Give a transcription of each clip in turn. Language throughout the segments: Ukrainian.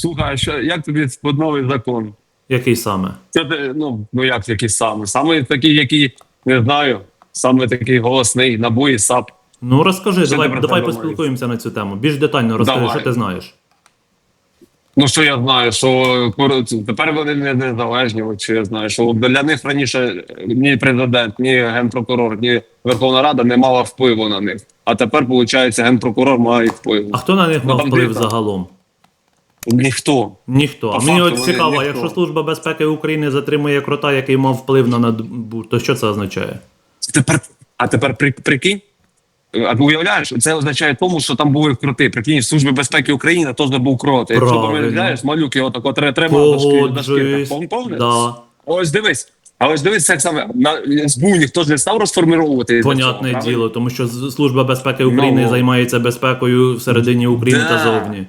Слухай, а що, як тобі новий закон? Який саме? Це ну, ну як який саме? Саме такий, який, не знаю, саме такий голосний, набу і САП. Ну розкажи, Що давай, давай думаєш? поспілкуємося на цю тему. Більш детально розкажи, Давай. що ти знаєш. Ну що я знаю, що тепер вони не незалежні, що я знаю, що для них раніше ні президент, ні генпрокурор, ні Верховна Рада не мала впливу на них. А тепер, виходить, генпрокурор має вплив. А хто на них Ну, мав вплив загалом? Ніхто. Ніхто. А По мені факту от вони цікаво, ніхто. якщо Служба безпеки України затримує крота, який мав вплив на НАБУ, то що це означає? Тепер, а тепер при, прикинь. А ти уявляєш, це означає тому, що там були кроти. Прикинь, в Службі безпеки України теж був крот. Якщо Правильно. пам'ятаєш, малюк його так от тримав на шкірі. На шкірі. Погоджуюсь. Помниш? Да. Ось дивись. А ось дивись, як саме на СБУ ніхто ж не став розформировувати. із-за Понятне правильно? діло, тому що з- Служба безпеки України Ну. займається безпекою всередині України та Да. зовні.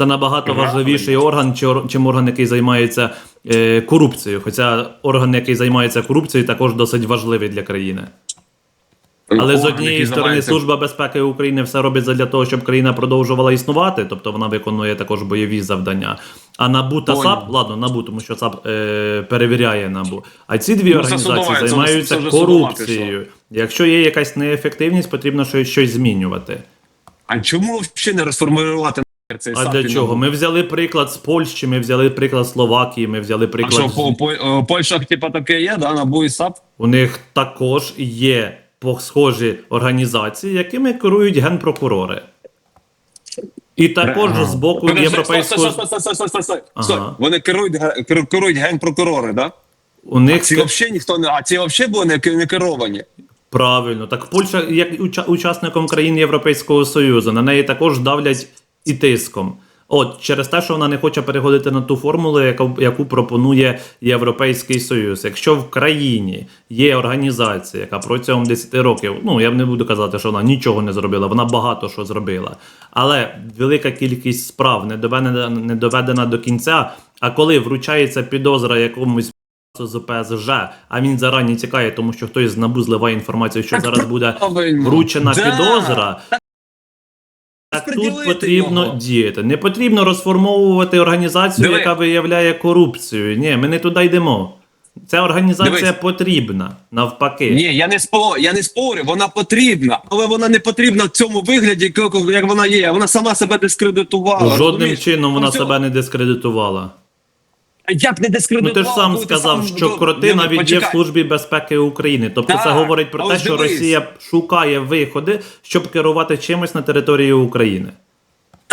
Це набагато важливіший орган, чим орган, який займається е, корупцією. Хоча орган, який займається корупцією, також досить важливий для країни. Але з однієї сторони, займається- Служба безпеки України все робить для того, щоб країна продовжувала існувати, тобто вона виконує також бойові завдання. А НАБУ та. САП, ладно, НАБУ, тому що САП е, перевіряє НАБУ. А ці дві Ну, організації це займаються це судова корупцією. Якщо є якась неефективність, потрібно щось, щось змінювати. А чому взагалі не розформувати цей А для чого? Ми взяли приклад з Польщі, ми взяли приклад Словакії, ми взяли А приклад. що, з- по, по, Польща, типа, таке є, да, НАБУ і САП? У них також є по- схожі організації, якими керують генпрокурори. І також з боку європейського. Ага. Вони керують, керують генпрокурори, да? У них Ці взагалі ніхто не, а ці взагалі були не, не керовані. правильно. Так Польща, як уча- учасником країн Європейського Союзу, на неї також давлять і тиском. От через те, що вона не хоче переходити на ту формулу, яку, яку пропонує Європейський Союз. Якщо в країні є організація, яка протягом 10 років, ну я не буду казати, що вона нічого не зробила, вона багато що зробила. Але велика кількість справ не доведена, не доведена до кінця. А коли вручається підозра якомусь з ПСЖ, а він зарані тікає, тому що хтось з НАБУ зливає інформацію, що зараз буде вручена Да. підозра. Так тут потрібно його. діяти. Не потрібно розформовувати організацію, Диви. яка виявляє корупцію. Ні, ми не туди йдемо. Ця організація Дивись. потрібна, навпаки. Ні, я не спо, я не спорю, вона потрібна, але вона не потрібна в цьому вигляді, як як вона є. Вона сама себе дискредитувала. Жодним розумієш? чином вона Ну, себе не дискредитувала. А б не Ну ти ж сам сказав, сам- що кроти ну, навіть є в. Службі безпеки України. Тобто це говорить про те, що дивись. Росія шукає виходи, щоб керувати чимось на території України.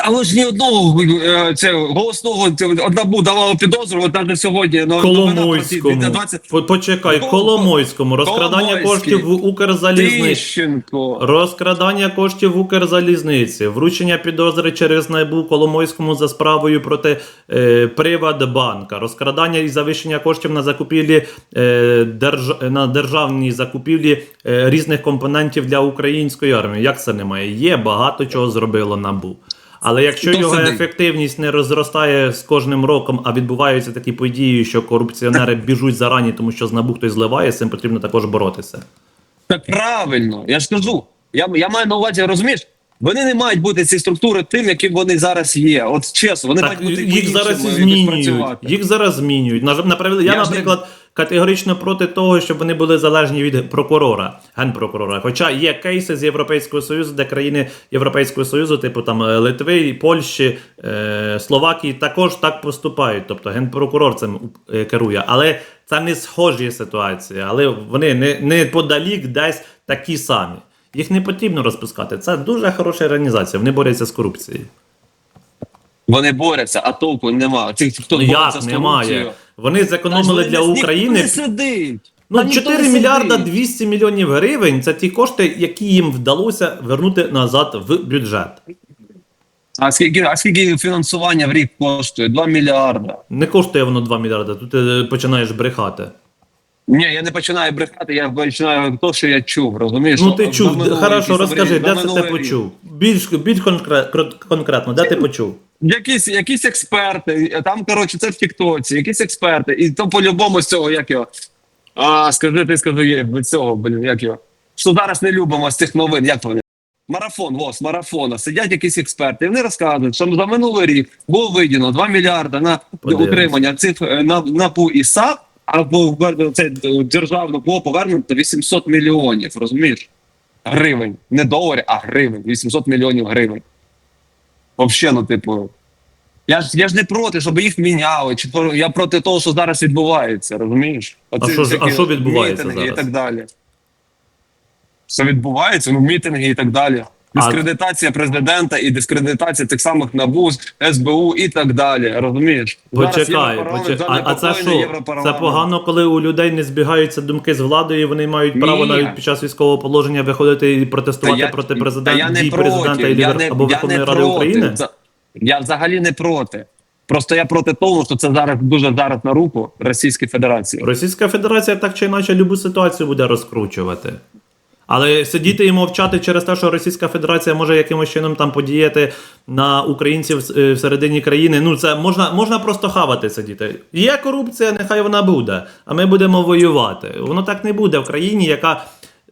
Але ж ні одного е, це, голосного одному давало підозру, от навіть сьогодні. ну, про Коломойському. 20 По- Почекай, Кол- Коломойському. Розкрадання Коломойський. коштів в Укрзалізниці. Розкрадання коштів в Укрзалізниці, вручення підозри через НАБУ Коломойському за справою проти е, Приватбанка, розкрадання і завищення коштів на закупівлі е, держ, на державній закупівлі е, різних компонентів для української армії. Як це немає? Є багато чого зробило НАБУ. Але якщо То його сиди. ефективність не розростає з кожним роком, а відбуваються такі події, що корупціонери біжуть зарані, тому що з НАБУ хтось зливає, з цим потрібно також боротися. Так правильно, я ж кажу. Я, я маю на увазі, розумієш? Вони не мають бути ці структури тим, яким вони зараз є. От чесно, вони Так, мають бути їх зараз змінюють. Їх зараз змінюють. На, жаль, наприклад, я, Я наприклад, категорично проти того, щоб вони були залежні від прокурора, генпрокурора. Хоча є кейси з Європейського Союзу, де країни Європейського Союзу, типу там е, Литви, Польщі, е, Словакії, також так поступають. Тобто генпрокурор цим е, керує. Але це не схожі ситуації, але вони не, не подалік десь такі самі. Їх не потрібно розпускати. Це дуже хороша організація. Вони борються з корупцією. Вони борються, а толку нема. Цих хто Ну як немає? Вони зекономили Та для вони- України. Ніхто не сидить. Ну, Та 4 не мільярда 200 мільйонів гривень це ті кошти, які їм вдалося вернути назад в бюджет. А скільки, а скільки фінансування в рік коштує? 2 мільярда. Не коштує воно 2 мільярда, тут ти починаєш брехати. Ні, я не починаю брехати, я починаю то, що я чув, розумієш? Ну ти до чув, минулого хорошо, розкажи, де це ти почув? Більш, більш конкре- конкретно, де ти почув? Якісь, якісь експерти, там, коротше, це в Тіктоці, якісь експерти, і то по-любому з цього, як його. А, скажи, ти скажи, є від цього, блін, як його. Що зараз не любимо з цих новин, як вони? марафон, з марафона, сидять якісь експерти, і вони розказують, що за минулий рік було виділено 2 мільярди на утримання цих е, на, НАБУ і САП, а в це е, державно було повернуто 800 мільйонів, розумієш? Гривень. Не доларів, а гривень. 800 мільйонів гривень. Взагалі, ну, типу. Я ж, я ж не проти, щоб їх міняли. Чи я проти того, що зараз відбувається, розумієш? Оці що ж- а що відбувається мітинги зараз? І так далі. Що відбувається? Ну, мітинги і так далі. Дискредитація президента і дискредитація тих самих НАБУ, СБУ і так далі. Розумієш? Почекай, почекай. А, а це що? Це погано, коли у людей не збігаються думки з владою, і вони мають право Ні. навіть під час військового положення виходити і протестувати Та проти та президента я не дій президента проти, і я не- або Верховної Ради проти. України. Я взагалі не проти. Просто я проти того, що це зараз дуже зараз на руку Російській Федерації. Російська Федерація так чи інакше любу ситуацію буде розкручувати. Але сидіти і мовчати через те, що Російська Федерація може якимось чином там подіяти на українців е, всередині країни. Ну це можна, можна просто хавати сидіти. Є корупція, нехай вона буде. А ми будемо воювати. Воно так не буде в країні, яка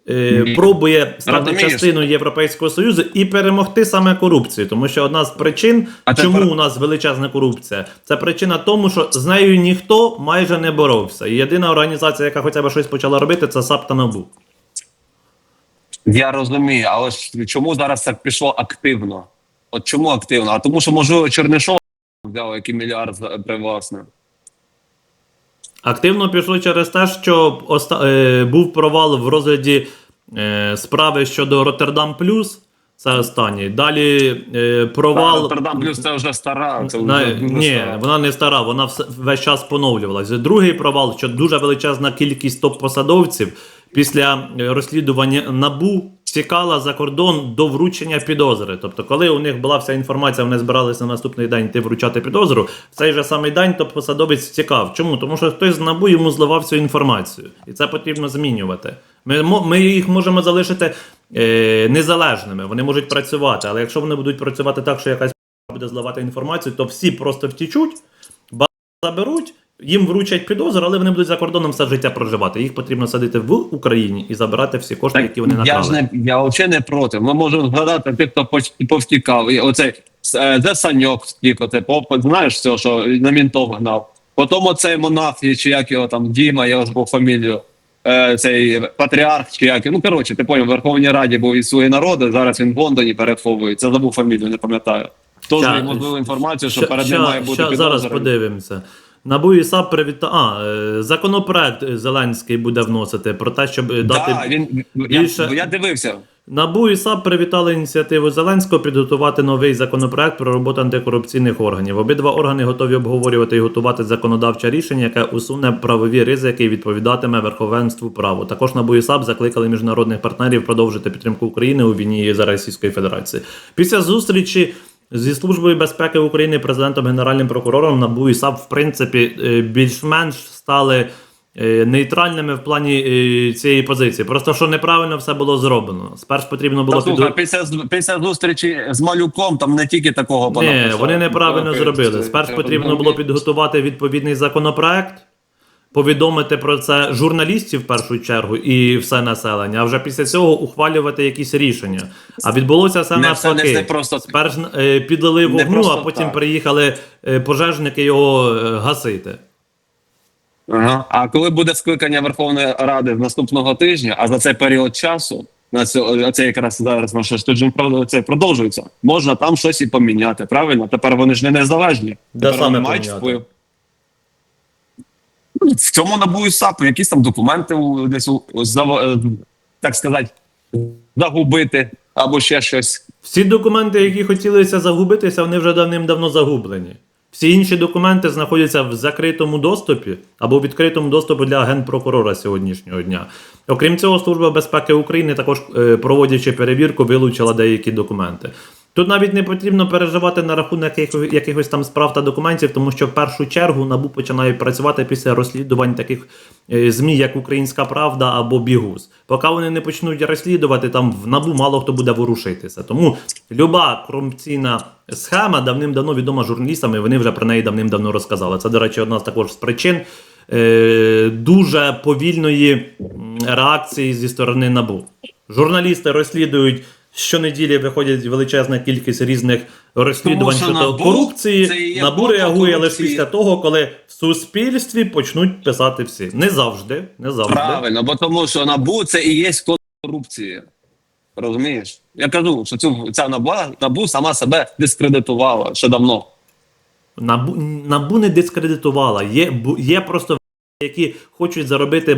е, пробує стати Розумієш? частиною Європейського Союзу і перемогти саме корупцію. Тому що одна з причин, А чому тепер- у нас величезна корупція, це причина тому, що з нею ніхто майже не боровся. І єдина організація, яка хоча б щось почала робити, це САП та НАБУ. Я розумію, але ж чому зараз так пішло активно? От чому активно? А тому, що можливо Чернишов взяв який мільярд привласнив. Активно пішло через те, що оста... е, був провал в розгляді е, справи щодо Роттердам Плюс. Це останній. Далі е, провал. Роттердам плюс це вже стара. Це вже На, дуже ні, стара. вона не стара, вона весь час поновлювалася. Другий провал, що дуже величезна кількість топ-посадовців після розслідування набу тікала за кордон до вручення підозри. Тобто, коли у них була вся інформація, вони збиралися на наступний день йти вручати підозру. В цей же самий день топ-посадовець тікав. Чому? Тому що хтось з набу йому зливав цю інформацію, і це потрібно змінювати. Ми, ми їх можемо залишити е, незалежними. Вони можуть працювати, але якщо вони будуть працювати так, що якась буде зливати інформацію, то всі просто втічуть, заберуть, їм вручать підозру, але вони будуть за кордоном все життя проживати. Їх потрібно садити в Україні і забирати всі кошти, які вони я ж не я взагалі не проти. Ми можемо згадати тих, хто повтікав. І Оцей е, де Саньок втік, оце поп, знаєш все, що на мінтов гнав. Потім оцей монах, чи як його там Діма, я забув фамілію. Е, цей патріарх, чи як ну коротше, ти поняв, в Верховній Раді був із свої народи. Зараз він в Лондоні переховується. Забув фамілію, не пам'ятаю. Хто Ща- можливо інформацію, що Ща- перед ним ща- має бути ща-. Зараз подивимося. НАБУ і САП привіта... А, е, законопроект Зеленський буде вносити про те, щоб е, дати. Да, він, більше- я, я дивився. НАБУ і САП привітали ініціативу Зеленського підготувати новий законопроект про роботу антикорупційних органів. Обидва органи готові обговорювати і готувати законодавче рішення, яке усуне правові ризики і відповідатиме верховенству права. Також НАБУ і САП закликали міжнародних партнерів продовжити підтримку України у війні за Російської Федерації. Після зустрічі. Зі службою безпеки України, президентом, генеральним прокурором НАБУ і САП, в принципі, е, більш-менш стали е, нейтральними в плані е, цієї позиції. Просто що неправильно все було зроблено. Спершу потрібно було Та, слухай, підго- після, з- після зустрічі з малюком там не тільки такого Ні, вони неправильно зробили. Спершу потрібно було підготувати відповідний законопроект, повідомити про це журналістів в першу чергу і все населення, а вже після цього ухвалювати якісь рішення. А відбулося все Не, це не, навпаки. не просто Спершу е, підлили вогню, а потім так. приїхали е, пожежники його е, гасити. Ага. А коли буде скликання Верховної Ради наступного тижня, а за цей період часу, на цю, це якраз зараз наше прод- це продовжується, можна там щось і поміняти. Правильно? Тепер вони ж не незалежні. Тепер саме вони мають вплив. В цьому набую САП, якісь там документи десь е, так сказати, загубити або ще щось. Всі документи, які хотілися загубитися, вони вже давним-давно загублені. Всі інші документи знаходяться в закритому доступі або в відкритому доступі для генпрокурора сьогоднішнього дня. Окрім цього, Служба безпеки України також, е, проводячи перевірку, вилучила деякі документи. Тут навіть не потрібно переживати на рахунок яких- якихось там справ та документів, тому що в першу чергу НАБУ починає працювати після розслідувань таких е, ЗМІ, як Українська Правда або Бігус. Поки вони не почнуть розслідувати, там в НАБУ мало хто буде ворушитися. Тому люба корупційна схема давним-давно відома журналістам, і вони вже про неї давним-давно розказали. Це, до речі, одна з також з причин е, дуже повільної реакції зі сторони НАБУ. Журналісти розслідують Щонеділі виходять величезна кількість різних розслідувань щодо НАБУ корупції. НАБУ реагує лише після того, коли в суспільстві почнуть писати всі. Не завжди, не завжди. Правильно, бо тому що набу це і є код корупції. Розумієш? Я кажу, що цю ця набу, набу сама себе дискредитувала ще давно. Набу, Набу не дискредитувала. Є, є просто які хочуть заробити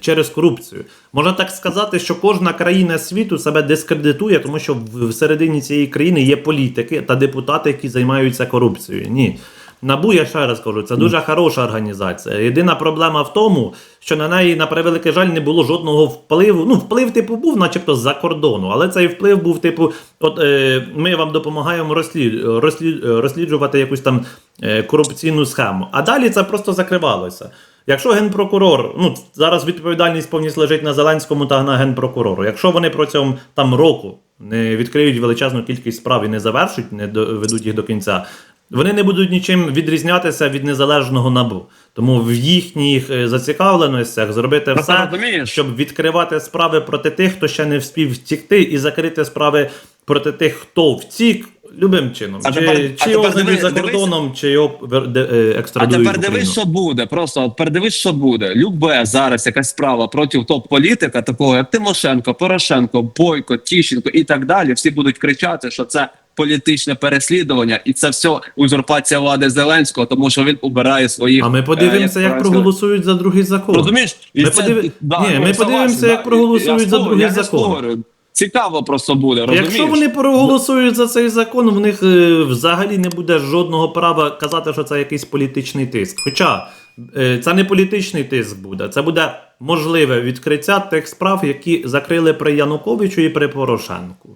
через корупцію. Можна так сказати, що кожна країна світу себе дискредитує, тому що в- всередині цієї країни є політики та депутати, які займаються корупцією. Ні. Набу, я ще раз кажу, це дуже хороша організація. Єдина проблема в тому, що на неї, на превеликий жаль, не було жодного впливу. Ну, вплив, типу, був, начебто, з-за кордону, але цей вплив був, типу, от е, ми вам допомагаємо розслід, розслід, розсліджувати якусь там е, корупційну схему. А далі це просто закривалося. Якщо генпрокурор, ну зараз відповідальність повністю лежить на Зеленському та на генпрокурору. Якщо вони протягом там року не відкриють величезну кількість справ і не завершать, не доведуть їх до кінця, вони не будуть нічим відрізнятися від незалежного набу. Тому в їхніх е, зацікавленостях зробити все, розумієш? щоб відкривати справи проти тих, хто ще не вспів втікти, і закрити справи проти тих, хто втік. Любим чином, А чи, тепер- чи а його знайдуть за дивись- кордоном, чи його е, А тепер дивись, що буде. Просто от тепер що буде. Любе зараз якась справа проти топ-політика, такого як Тимошенко, Порошенко, Бойко, Тіщенко і так далі. Всі будуть кричати, що це політичне переслідування, і це все узурпація влади Зеленського, тому що він убирає своїх. А ми е, подивимося, як проголосують за другий закон. Розумієш? Ми це- подиви- да, Ні, ми подивимося, як проголосують Я за другий я закон. Цікаво просто буде, розумієш? Якщо вони проголосують за цей закон, в них е, взагалі не буде жодного права казати, що це якийсь політичний тиск. Хоча е, це не політичний тиск буде, це буде можливе відкриття тих справ, які закрили при Януковичу і при Порошенку.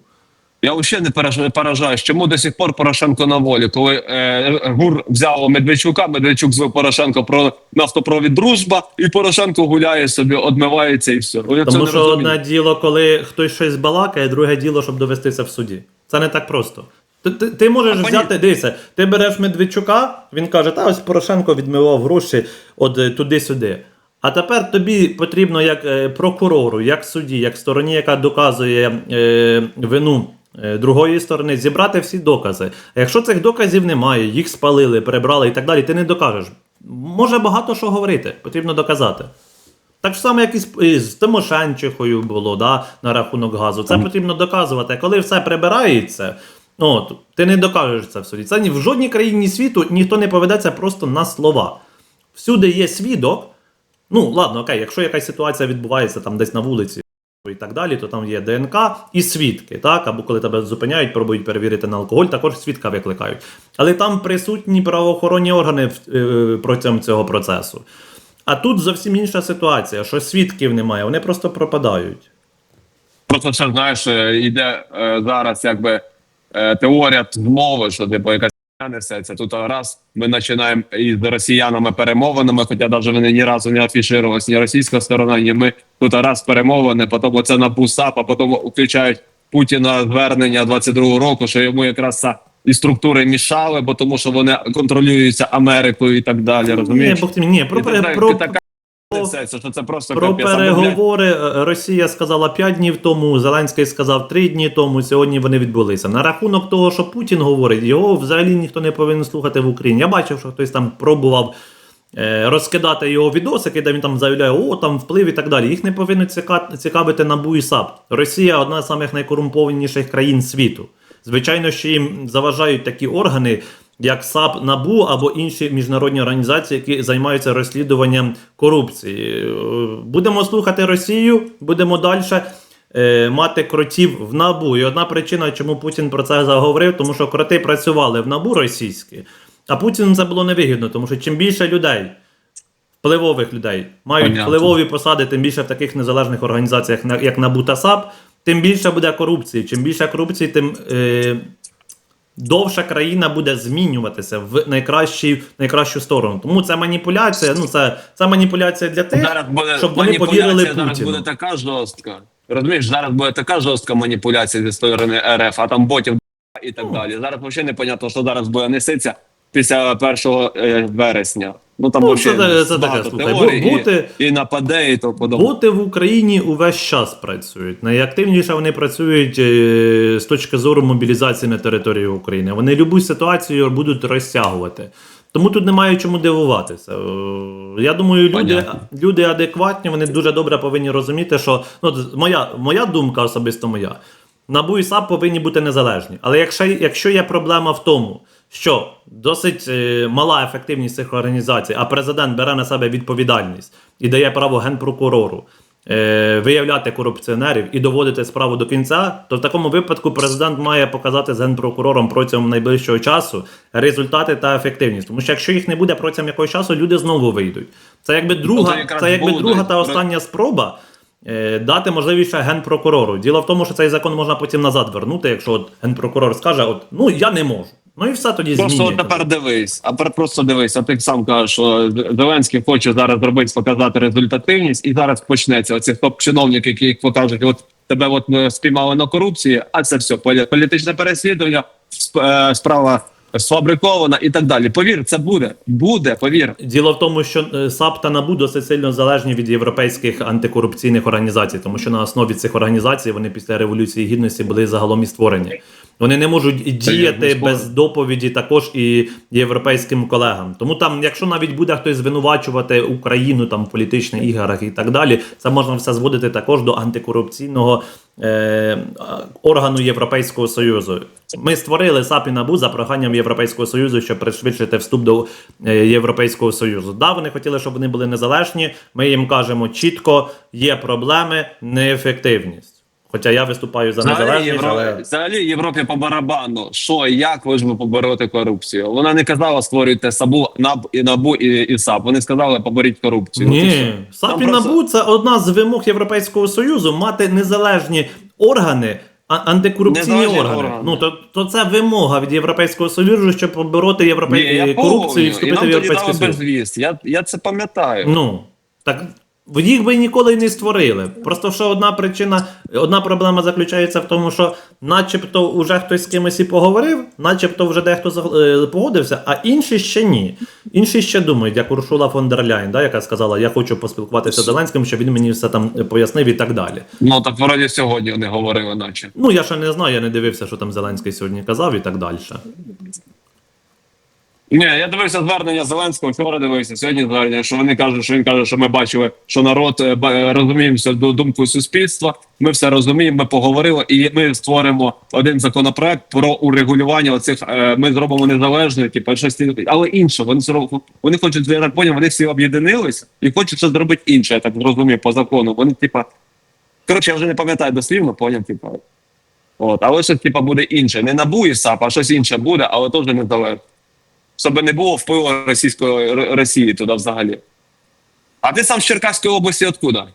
Я взагалі не поражаюсь, чому до сих пор Порошенко на волі. Коли е, ГУР взяв Медведчука, Медведчук звив Порошенко про нафтопровід дружба, і Порошенко гуляє собі, одмивається і все. Я Тому що одне діло, коли хтось щось балакає, друге діло, щоб довестися в суді. Це не так просто. Ти, ти, ти можеш А, взяти, дивися, ти береш Медведчука, він каже, та ось Порошенко відмивав гроші от е, туди-сюди. А тепер тобі потрібно як е, прокурору, як судді, як стороні, яка доказує е, вину другої сторони, зібрати всі докази. А якщо цих доказів немає, їх спалили, перебрали і так далі, ти не докажеш. Може багато що говорити, потрібно доказати. Так само, як і з, Тимошенчихою було да, на рахунок газу. Це потрібно доказувати. Коли все прибирається, от, ти не докажеш це в суді. Це ні в жодній країні світу ніхто не поведеться просто на слова. Всюди є свідок. Ну, ладно, окей, якщо якась ситуація відбувається там десь на вулиці і так далі, то там є ДНК і свідки, так? Або коли тебе зупиняють, пробують перевірити на алкоголь, також свідка викликають. Але там присутні правоохоронні органи е, протягом цього процесу. А тут зовсім інша ситуація, що свідків немає, вони просто пропадають. Просто ще знаєш, е, йде е, зараз якби теорія змови, що типу якась не все це. Тут раз ми починаємо із росіянами перемовинами, хоча навіть вони ні разу не афішувалися, ні російська сторона, ні ми. Тут раз перемовини, потім оце на БУСАП, а потім включають Путіна звернення 22-го року, що йому якраз і структури мішали, бо тому що вони контролюються Америкою і так далі. Ні, Розумієш? Бог ти- ні, про, про, про, про, Що це просто Про капець. Переговори е, Росія сказала 5 днів тому, Зеленський сказав 3 дні тому. Сьогодні вони відбулися. На рахунок того, що Путін говорить, його взагалі ніхто не повинен слухати в Україні. Я бачив, що хтось там пробував е, розкидати його відосики, де він там заявляє, о, там вплив і так далі. Їх не повинно цікавити НАБУ і САП. Росія одна з самих найкорумпованіших країн світу. Звичайно, що їм заважають такі органи, як САП НАБУ або інші міжнародні організації, які займаються розслідуванням корупції. Е, Будемо слухати Росію, будемо далі. Мати кротів в набу. І одна причина, чому Путін про це заговорив, тому що кроти працювали в набу російські, а Путіну це було невигідно, тому що чим більше людей, впливових людей, мають Понятно. впливові посади, тим більше в таких незалежних організаціях, як НАБУ та САП, тим більше буде корупції. Чим більше корупції, тим е, довша країна буде змінюватися в найкращій, найкращу сторону. Тому це маніпуляція. Ну це, це маніпуляція для тих, зараз буде щоб вони повірили повірили зараз буде така жорстка. Розумієш, зараз буде така жорстка маніпуляція зі сторони РФ, а там ботів і так далі. Зараз взагалі непонятно, що зараз буде несеться після 1 е, вересня. Ну там Ну, це- це багато таке, слухай, бу- бути- і, і нападе, і то подобне. Боти в Україні увесь час працюють. Найактивніше вони працюють е, з точки зору мобілізації на території України. Вони любу ситуацію будуть розтягувати. Тому тут немає чому дивуватися. Е, Я думаю, люди, Понятно. люди адекватні, вони дуже добре повинні розуміти, що ну, моя, моя думка особисто моя. НАБУ і САП повинні бути незалежні. Але якщо, якщо є проблема в тому, що досить е, мала ефективність цих організацій, а президент бере на себе відповідальність і дає право генпрокурору е, виявляти корупціонерів і доводити справу до кінця, то в такому випадку президент має показати з генпрокурором протягом найближчого часу результати та ефективність. Тому що якщо їх не буде протягом якогось часу, люди знову вийдуть. Це якби друга, то якраз це якби буде. друга та остання спроба. е, Дати можливість генпрокурору. Діло в тому, що цей закон можна потім назад вернути, якщо от генпрокурор скаже: от ну я не можу. Ну і все тоді Просто тепер дивись, а просто дивись. А ти сам кажеш, що Зеленський хоче зараз зробити, показати результативність, і зараз почнеться оцих топ-чиновників, які покажуть, от тебе от ми спіймали на корупції, а це все полі- політичне переслідування, е, справа сфабрикована і так далі. Повір, це буде. Буде, повір. Діло в тому, що е, САП та НАБУ досить сильно залежні від європейських антикорупційних організацій, тому що на основі цих організацій вони після революції гідності були загалом і створені. Вони не можуть діяти без доповіді також і європейським колегам. Тому там, якщо навіть буде хтось звинувачувати Україну там в політичних іграх і так далі, це можна все зводити також до антикорупційного е, органу Європейського союзу. Ми створили САП і НАБУ за проханням Європейського союзу, щоб пришвидшити вступ до е, Європейського союзу. Да, вони хотіли, щоб вони були незалежні. Ми їм кажемо чітко: є проблеми, неефективність. Хоча я виступаю за Взагалі, незалежність, Євро... але Взагалі Європі по барабану. Що, і як ви ж ви побороти корупцію? Вона не казала створюйте САБУ, НАБ і НАБУ і, і САП. Вони сказали поборіть корупцію. Ні. САП Там і просто- НАБУ це одна з вимог Європейського союзу мати незалежні органи. а- Антикорупційні Незалежні органи. органи. Ну то, то це вимога від Європейського союзу, щоб побороти Ні, я корупцію помню. і І вступити нам в тоді Європейський дали Союз. безвіст. Я, я це пам'ятаю. Ну так їх би ніколи не створили. Просто що одна причина, одна проблема заключається в тому, що, начебто, вже хтось з кимось і поговорив, начебто вже дехто е, погодився, а інші ще ні. Інші ще думають, як Уршула фон дер Ляйн, да, яка сказала, я хочу поспілкуватися з Зеленським, щоб він мені все там пояснив і так далі. Ну так вроді сьогодні вони говорили, наче. Ну я ще не знаю, я не дивився, що там Зеленський сьогодні казав і так далі. Ні, я дивився звернення Зеленського, вчора дивився, сьогодні звернення, що вони кажуть, що він каже, що ми бачили, що народ е, е, розуміємося до думку суспільства. Ми все розуміємо, ми поговорили, і ми створимо один законопроект про урегулювання оцих. е, Ми зробимо незалежною, типу, щось, але інше. Вони вони хочуть, я так поняв, вони всі об'єднилися і хочуть щось зробити інше. Я так зрозумів по закону. Вони, типа, коротше, я вже не пам'ятаю дослівно, поняв, типа. От, але щось типа буде інше. Не набу і САП, а щось інше буде, але теж незалежно щоб не було впливу російської Росії туди взагалі. А ти сам з Черкаської області откуда?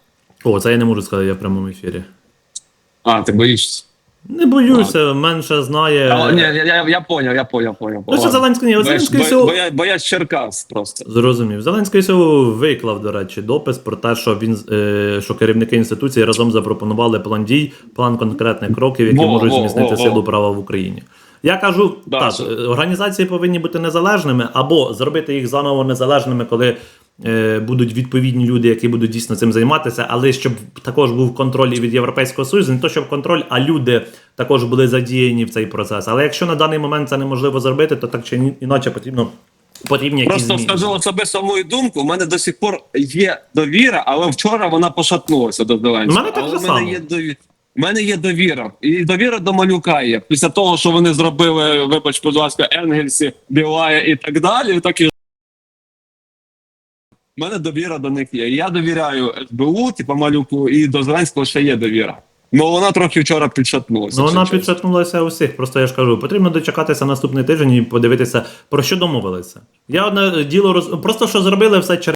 О, це я не можу сказати я в прямому ефірі. А, ти боїшся. Не боюся, менше знає. А, ні, я, я, я поняв, я поняв, поняв. Ну, що Зеленський, ні, Зеленський бо- всього- боя- боясь Черкас просто. Зрозумів. Зеленський всього виклав, до речі, допис про те, що він е, що керівники інституції разом запропонували план дій, план конкретних кроків, які Во, можуть во, зміцнити во, во. силу права в Україні. Я кажу, Да, так, що- е, організації повинні бути незалежними або зробити їх заново незалежними, коли е, будуть відповідні люди, які будуть дійсно цим займатися, але щоб також був контроль і від Європейського Союзу, не то щоб контроль, а люди також були задіяні в цей процес. Але якщо на даний момент це неможливо зробити, то так чи ні- іначе потрібно. Потрібні Просто скажу особисто мою думку. У мене до сих пор є довіра, але вчора вона пошатнулася до Зеленського. У мене так але же мене само. є довіра. У мене є довіра. І довіра до малюка є. Після того, що вони зробили, вибач, будь ласка, Енгельсі, Білая і так далі, так і У мене довіра до них є. Я довіряю СБУ, типу малюку, і до Зеленського ще є довіра. Ну вона трохи вчора підшатнулася. Ну, вона підшатнулася усіх. Просто я ж кажу, потрібно дочекатися наступний тиждень і подивитися, про що домовилися. Я одне діло роз... просто що зробили все через.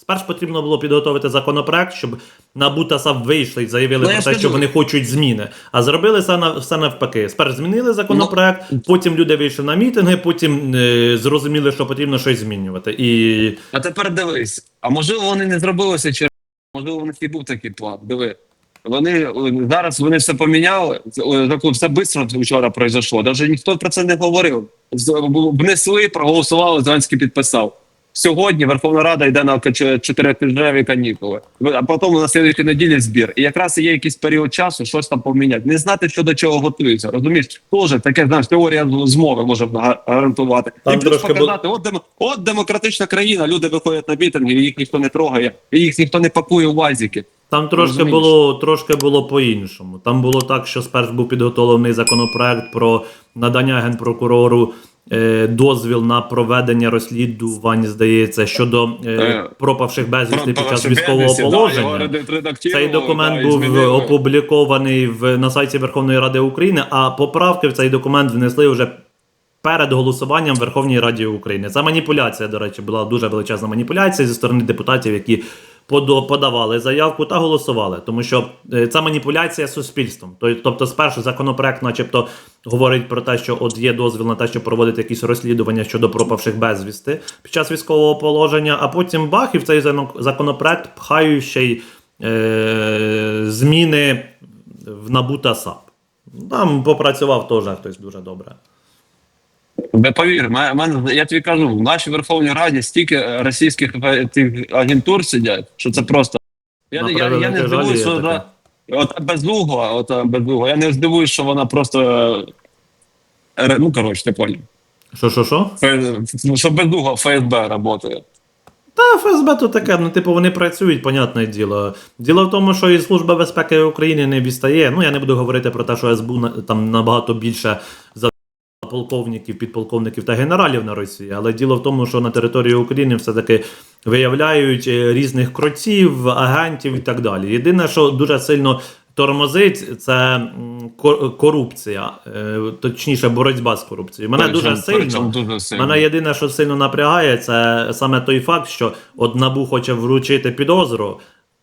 Спершу потрібно було підготовити законопроект, щоб НАБУ та САП вийшли і заявили Ну, про те, що вони хочуть зміни. А зробили все, все навпаки. Спершу змінили законопроект, Ну, потім люди вийшли на мітинги, потім е, зрозуміли, що потрібно щось змінювати. І А тепер дивись, а можливо вони не зробилося через можливо, у них і був такий план. Диви. Вони зараз вони все поміняли. Все швидко вчора пройшло. Навіть ніхто про це не говорив. Внесли, проголосували, Зеленський підписав. Сьогодні Верховна Рада йде на чотиритижневі канікули, а потім на слідчій неділі збір. І якраз є якийсь період часу щось там поміняти. Не знати, що до чого готується. Розумієш, теж таке знаєш, теорія змови може гарантувати. Там і плюс показати, от, демо, от демократична країна, люди виходять на мітинги, їх ніхто не трогає, і їх ніхто не пакує у вазики. Там трошки Розумієш? було, трошки було по-іншому. Там було так, що спершу був підготовлений законопроект про надання генпрокурору дозвіл на проведення розслідувань, здається, щодо е, Е, пропавших безвісти під час військового положення. Цей документ був опублікований в, на сайті Верховної Ради України, а поправки в цей документ внесли вже перед голосуванням в Верховній Раді України. Це маніпуляція, до речі, була дуже величезна маніпуляція зі сторони депутатів, які подавали заявку та голосували, тому що це маніпуляція суспільством. Тобто, спершу законопроект, начебто, говорить про те, що от є дозвіл на те, щоб проводити якісь розслідування щодо пропавших безвісти під час військового положення, а потім бах, і в цей законопроект пхають ще й е, зміни в НАБУ та САП. Там попрацював теж хтось дуже добре. Ви повір, мене, я тобі кажу, в нашій Верховній Раді стільки е, російських е, агентур сидять, що це просто. Я, я, я, не здивуюсь, що за, от безугла, от безугла, я не здивуюсь, що вона просто. е, Ну, коротше, ти поняв. Що, що, що? Фе- Що безугла ФСБ працює. Та ФСБ то таке, ну типу вони працюють, понятне діло. Діло в тому, що і Служба безпеки України не відстає. Ну я не буду говорити про те, що СБУ там набагато більше за полковників, підполковників та генералів на Росії. Але діло в тому, що на території України все-таки виявляють е, різних кротів, агентів і так далі. Єдине, що дуже сильно тормозить, це корупція, е, точніше, боротьба з корупцією. Мене дуже сильно. дуже сильно. Мене єдине, що сильно напрягає, це саме той факт, що от НАБУ хоче вручити підозру,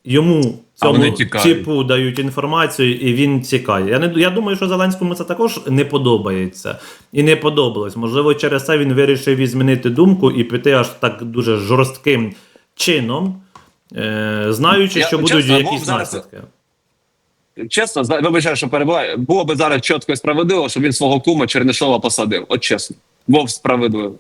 йому цьому типу дають інформацію, і він тікає. Я не я думаю, що Зеленському це також не подобається і не подобалось. Можливо, через це він вирішив змінити думку і піти аж так дуже жорстким чином, е, знаючи, Я- що будуть чесно, якісь наслідки. Чесно, вибачаю, що перебуваю. Було би зараз чітко і справедливо, щоб він свого кума Чернишова посадив. От чесно. Вов справедливо.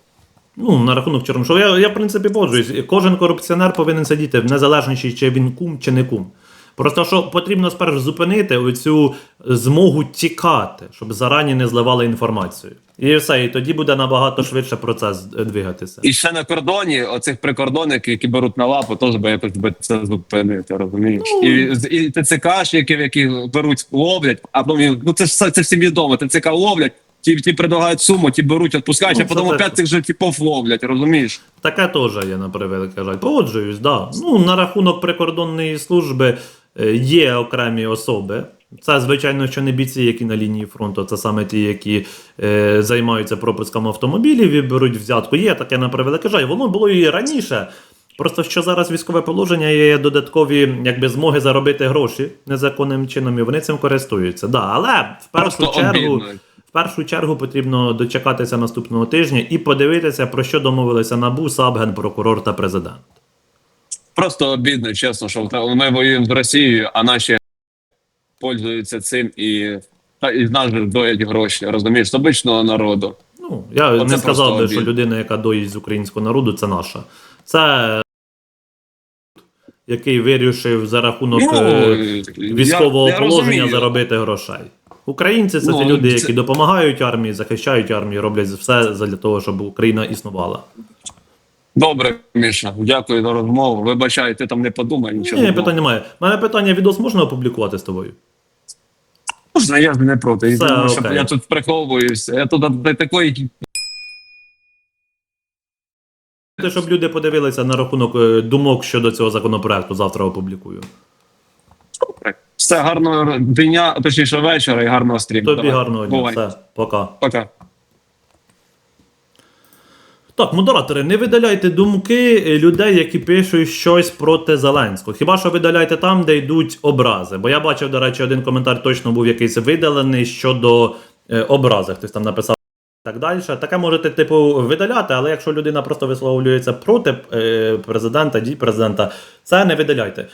Ну, на рахунок Чернишова, я, я в принципі погоджуюсь. Кожен корупціонер повинен сидіти, незалежно чи він кум чи не кум. Просто що потрібно спершу зупинити оцю змогу тікати, щоб зарані не зливали інформацію. І все, і тоді буде набагато швидше процес двигатися. І ще на кордоні оцих прикордонників, які беруть на лапу, теж би якось би це зупинити, розумієш? Ну. І, і ТЦКшників, які беруть, ловлять, а ну це ж це всім відомо. ТЦК ловлять, ті, ті предлагають суму, ті беруть, відпускають, Ну, а потім опять теж. цих же типов ловлять, розумієш? Таке теж є на превеликий жаль. Погоджуюсь, да. Ну, на рахунок прикордонної служби е, є окремі особи. Це, звичайно, що не бійці, які на лінії фронту, це саме ті, які е, займаються пропуском автомобілів і беруть взятку. Є таке на превеликий жаль. Воно було і раніше. Просто що зараз військове положення є додаткові якби, змоги заробити гроші незаконним чином, і вони цим користуються. Да, але в першу Просто чергу. обідно. Першу чергу потрібно дочекатися наступного тижня і подивитися, про що домовилися НАБУ, САП, Генпрокурор та президент. Просто обідно, чесно, що ми воюємо з Росією, а наші пользуються цим і, та, і нас же доять гроші, розумієш, з обичного народу. Ну, я Оце не сказав би, що людина, яка доїть з українського народу, це наша. Це який вирішив за рахунок е, військового я- я положення розумію. заробити грошей. Українці це Ну, ті люди, це- які допомагають армії, захищають армію, роблять все для того, щоб Україна існувала. Добре, Міша, дякую за розмову. Вибачай, ти там не подумай нічого. Ні, питань немає. У мене питання відос можна опублікувати з тобою? Можна, я ж не проти. Все, Тому що я тут приховуюся. Я тут до такої щоб люди подивилися на рахунок е, думок щодо цього законопроекту, завтра опублікую. Все гарного дня, точніше вечора і гарного стріму. Тобі Давай. гарного дня. Бувай. Все, пока. Пока. Так, модератори, не видаляйте думки людей, які пишуть щось проти Зеленського. Хіба що видаляйте там, де йдуть образи. Бо я бачив, до речі, один коментар точно був якийсь видалений щодо е, образи. Хтось там написав і так далі. Таке можете, типу, видаляти, але якщо людина просто висловлюється проти е, президента, дій президента, це не видаляйте.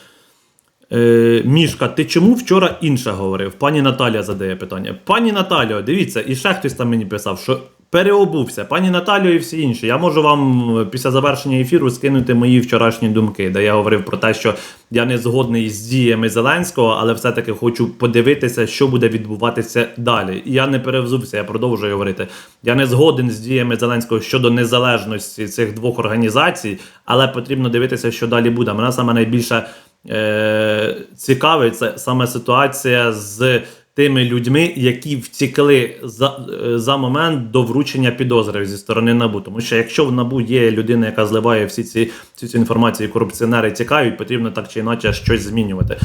Е, Мішка, ти чому вчора інше говорив? Пані Наталя задає питання. Пані Наталю, дивіться, і ще хтось там мені писав, що переобувся. Пані Наталію і всі інші. Я можу вам е, після завершення ефіру скинути мої вчорашні думки, де я говорив про те, що я не згодний з діями Зеленського, але все-таки хочу подивитися, що буде відбуватися далі. І я не перевзувся, я продовжую говорити. Я не згоден з діями Зеленського щодо незалежності цих двох організацій, але потрібно дивитися, що далі буде. Мене саме найбільше е, цікавить саме ситуація з тими людьми, які втікли за, е, за момент до вручення підозри зі сторони НАБУ. Тому що якщо в НАБУ є людина, яка зливає всі ці всю цю інформацію, корупціонери тікають, потрібно так чи інакше щось змінювати.